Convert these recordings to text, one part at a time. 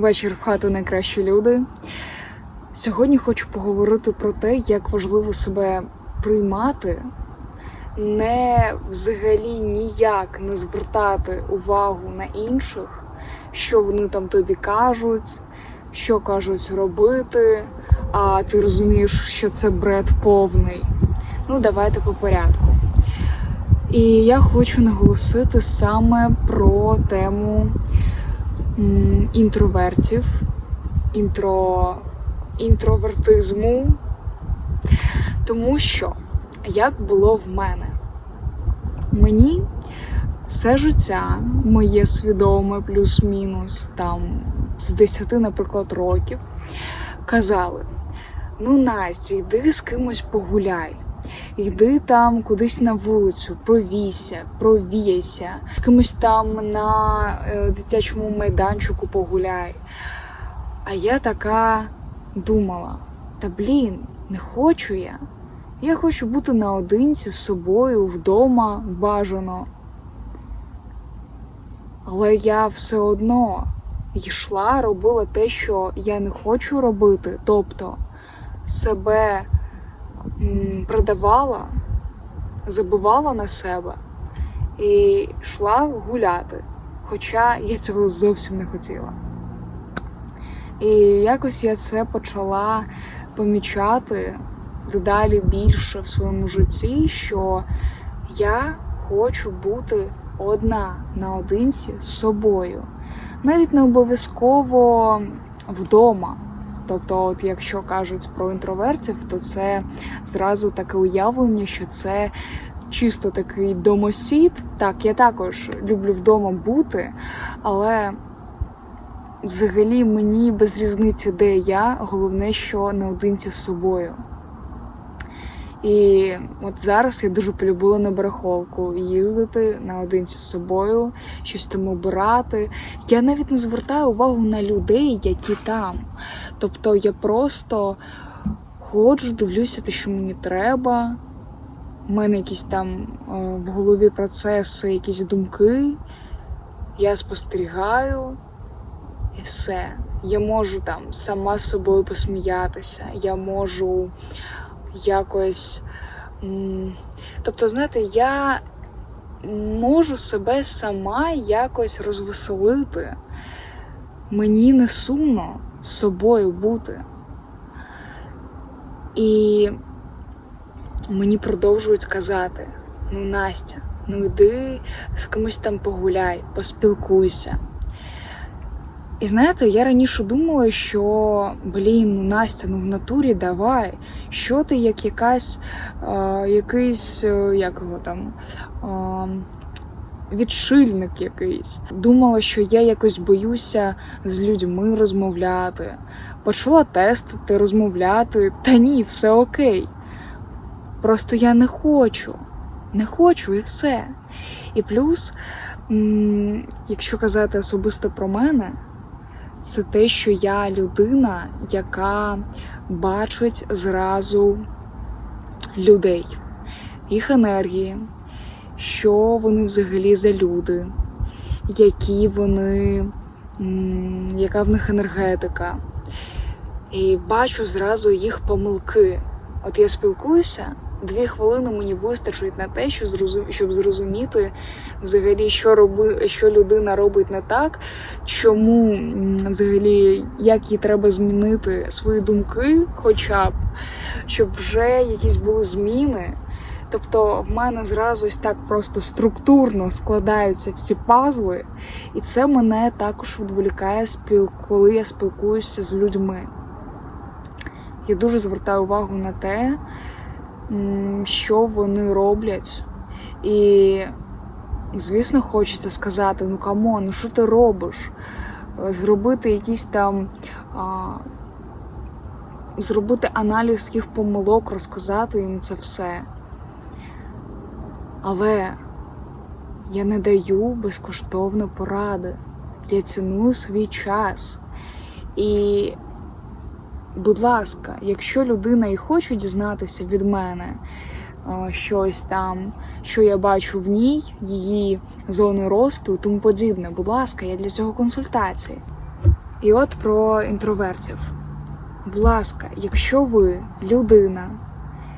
Вечір в хату найкращі люди. Сьогодні хочу поговорити про те, як важливо себе приймати, не взагалі ніяк не звертати увагу на інших, що вони там тобі кажуть, що кажуть робити, а ти розумієш, що це бред повний. Ну, давайте по порядку. І я хочу наголосити саме про тему інтровертів, інтро, інтровертизму. Тому що, як було в мене, мені все життя, моє свідоме, плюс-мінус, там з 10, наприклад, років, казали: ну, Настя, йди з кимось погуляй. Йди там кудись на вулицю, провійся, провійся, кимось там на е, дитячому майданчику погуляй. А я така думала: та блін, не хочу я. Я хочу бути наодинці з собою вдома бажано. Але я все одно йшла, робила те, що я не хочу робити, тобто себе продавала, забивала на себе і йшла гуляти. Хоча я цього зовсім не хотіла. І якось я це почала помічати дедалі більше в своєму житті, що я хочу бути одна наодинці з собою. Навіть не обов'язково вдома. Тобто, от якщо кажуть про інтроверців, то це зразу таке уявлення, що це чисто такий домосід. Так, я також люблю вдома бути, але взагалі мені без різниці, де я, головне, що наодинці з собою. І от зараз я дуже полюбила на барахолку їздити наодинці з собою, щось там обирати. Я навіть не звертаю увагу на людей, які там. Тобто я просто ходжу, дивлюся те, що мені треба. У мене якісь там е, в голові процеси, якісь думки. Я спостерігаю і все. Я можу там сама з собою посміятися, я можу якось. Тобто, знаєте, я можу себе сама якось розвеселити. Мені не сумно з собою бути. І мені продовжують сказати: ну, Настя, ну йди з кимось там погуляй, поспілкуйся. І знаєте, я раніше думала, що блін, ну Настя, ну в натурі давай, що ти як якась е, якийсь, як його там. Е, Відшильник якийсь. Думала, що я якось боюся з людьми розмовляти. Почала тестити, розмовляти. Та ні, все окей. Просто я не хочу. Не хочу і все. І плюс, якщо казати особисто про мене, це те, що я людина, яка бачить зразу людей, їх енергії, що вони взагалі за люди, які вони, яка в них енергетика. І бачу зразу їх помилки. От я спілкуюся, дві хвилини мені вистачить на те, що щоб зрозуміти взагалі, що роби, що людина робить не так, чому взагалі як їй треба змінити свої думки, хоча б щоб вже якісь були зміни. Тобто в мене зразу ось так просто структурно складаються всі пазли, і це мене також відволікає, коли я спілкуюся з людьми. Я дуже звертаю увагу на те, що вони роблять. І, звісно, хочеться сказати: ну камон, ну що ти робиш? Е, Зробити якісь там. А, зробити аналіз їх помилок, розказати їм це все. Але я не даю безкоштовно поради. Я ціную свій час. І, будь ласка, якщо людина і хоче дізнатися від мене е, щось там, що я бачу в ній, її зони росту тому подібне, будь ласка, я для цього консультації. І от про інтровертів. Будь ласка, якщо ви людина,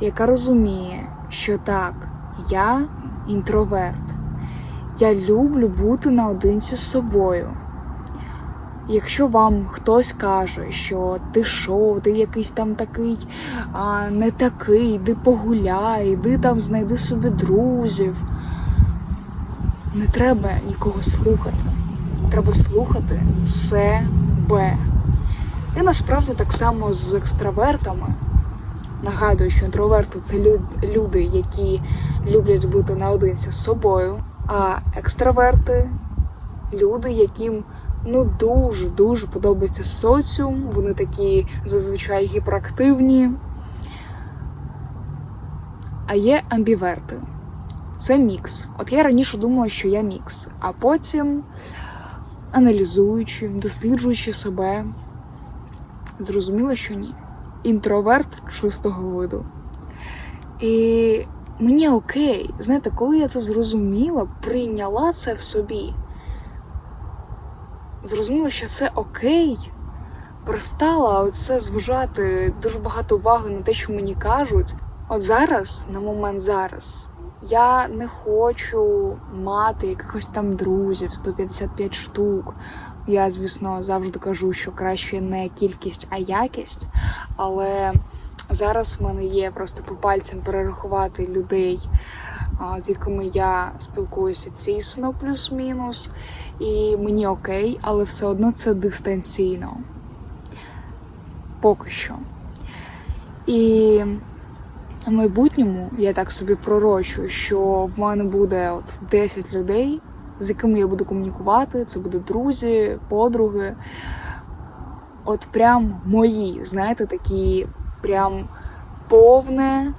яка розуміє, що так, я інтроверт, я люблю бути наодинці з собою. Якщо вам хтось каже, що ти що, ти якийсь там такий а, не такий, іди погуляй, іди там знайди собі друзів. Не треба нікого слухати. Треба слухати себе. І насправді так само з екстравертами. Нагадую, що інтроверти це люди, які люблять бути наодинці з собою, а екстраверти люди, яким ну дуже дуже подобається соціум. Вони такі зазвичай гіперактивні. А є амбіверти. Це мікс. От я раніше думала, що я мікс, а потім, аналізуючи, досліджуючи себе, зрозуміла, що ні. Інтроверт чистого виду. І мені окей, знаєте, коли я це зрозуміла, прийняла це в собі. Зрозуміла, що це окей, перестала оце зважати дуже багато уваги на те, що мені кажуть. От зараз, на момент зараз, я не хочу мати якихось там друзів 155 штук. Я, звісно, завжди кажу, що краще не кількість, а якість. Але зараз в мене є просто по пальцям перерахувати людей, з якими я спілкуюся тісно, плюс-мінус. І мені окей, але все одно це дистанційно. Поки що. І в майбутньому я так собі пророчу, що в мене буде от 10 людей, з якими я буду комунікувати. Це будуть друзі, подруги. От прям мої, знаєте, такі прям повне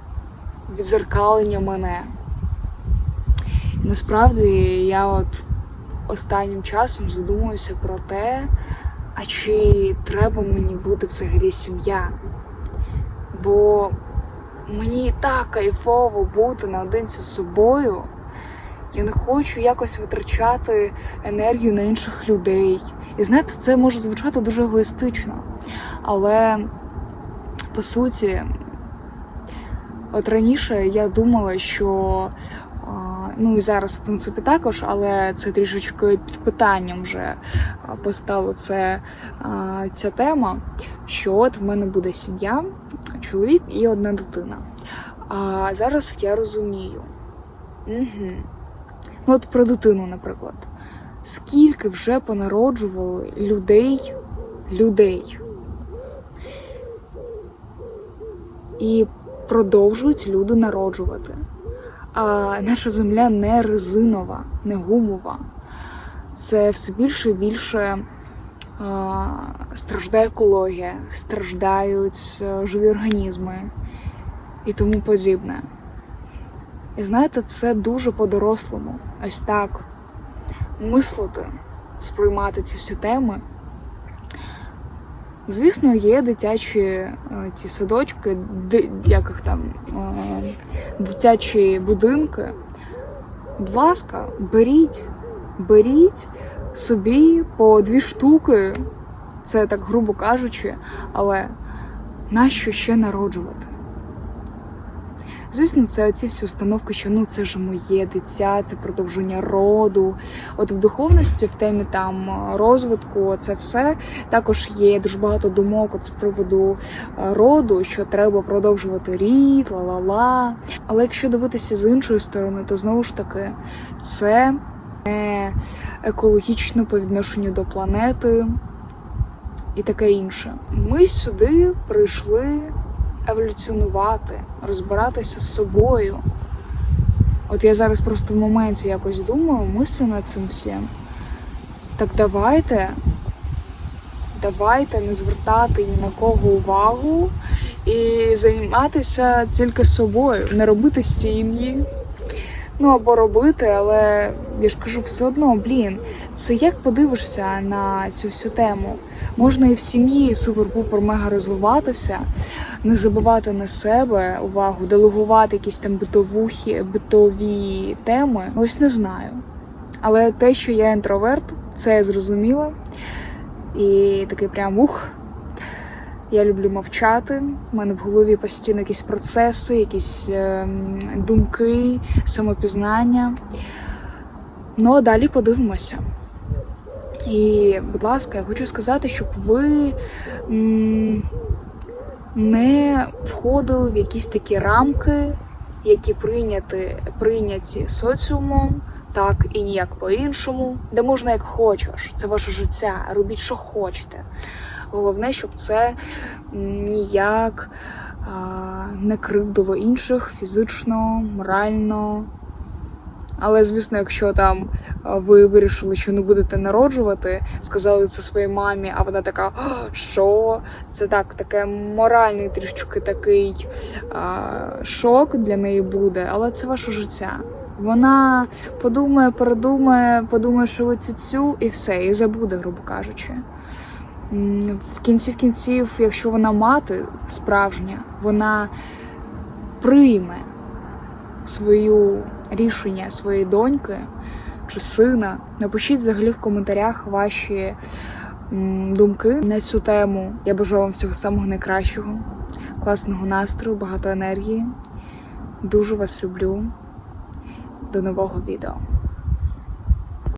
відзеркалення мене. Насправді я от останнім часом задумуюся про те, а чи треба мені бути взагалі сім'я. Бо мені так кайфово бути наодинці з собою. Я не хочу якось витрачати енергію на інших людей. І знаєте, це може звучати дуже егоїстично. Але по суті, от раніше я думала, що ну і зараз, в принципі, також, але це трішечки під питанням вже а, постало це ця тема, що от в мене буде сім'я, чоловік і одна дитина. А зараз я розумію. Угу. Ну, от про дитину, наприклад. Скільки вже понароджували людей, людей. І продовжують люди народжувати. Наша земля не резинова, не гумова. Це все більше і більше страждає екологія, страждають е, живі організми і тому подібне. І знаєте, це дуже по-дорослому. Ось так мислити, сприймати ці всі теми. Звісно, є дитячі е, ці садочки, як їх там, е, дитячі будинки. Будь ласка, беріть, беріть собі по дві штуки, це так грубо кажучи, але нащо ще народжувати? Звісно, це оці всі установки, що ну це ж моє дитя, це продовження роду. От в духовності, в темі там розвитку, це все також є дуже багато думок от з приводу е, роду, що треба продовжувати рід, ла-ла-ла. Але якщо дивитися з іншої сторони, то знову ж таки це не екологічно по відношенню до планети і таке інше. Ми сюди прийшли еволюціонувати, розбиратися з собою. От я зараз просто в моменті якось думаю, мислю над цим всім. Так давайте, давайте не звертати ні на кого увагу і займатися тільки собою, не робити сім'ї. Ну або робити, але я ж кажу, все одно, блін, це як подивишся на цю всю тему. Можна і в сім'ї супер-пупер мега розвиватися, не забувати на себе увагу, делегувати якісь там битовухи, битові теми. Ось не знаю. Але те, що я інтроверт, це я зрозуміла. І такий прям ух. Я люблю мовчати. У мене в голові постійно якісь процеси, якісь ем, думки, самопізнання. Ну а далі подивимося. І, будь ласка, я хочу сказати, щоб ви не входили в якісь такі рамки, які прийняті, прийняті соціумом, так і ніяк по-іншому, де можна як хочеш. Це ваше життя. Робіть, що хочете. Головне, щоб це ніяк не кривдило інших фізично, морально. Але, звісно, якщо там ви вирішили, що не будете народжувати, сказали це своїй мамі, а вона така, що? Це так, таке моральний трішки такий а, шок для неї буде, але це ваше життя. Вона подумає, передумає, подумає, що ви цю і все, і забуде, грубо кажучи. В кінці кінців, якщо вона мати справжня, вона прийме свою рішення своєї доньки чи сина. Напишіть взагалі в коментарях ваші думки на цю тему. Я бажаю вам всього самого найкращого, класного настрою, багато енергії. Дуже вас люблю. До нового відео.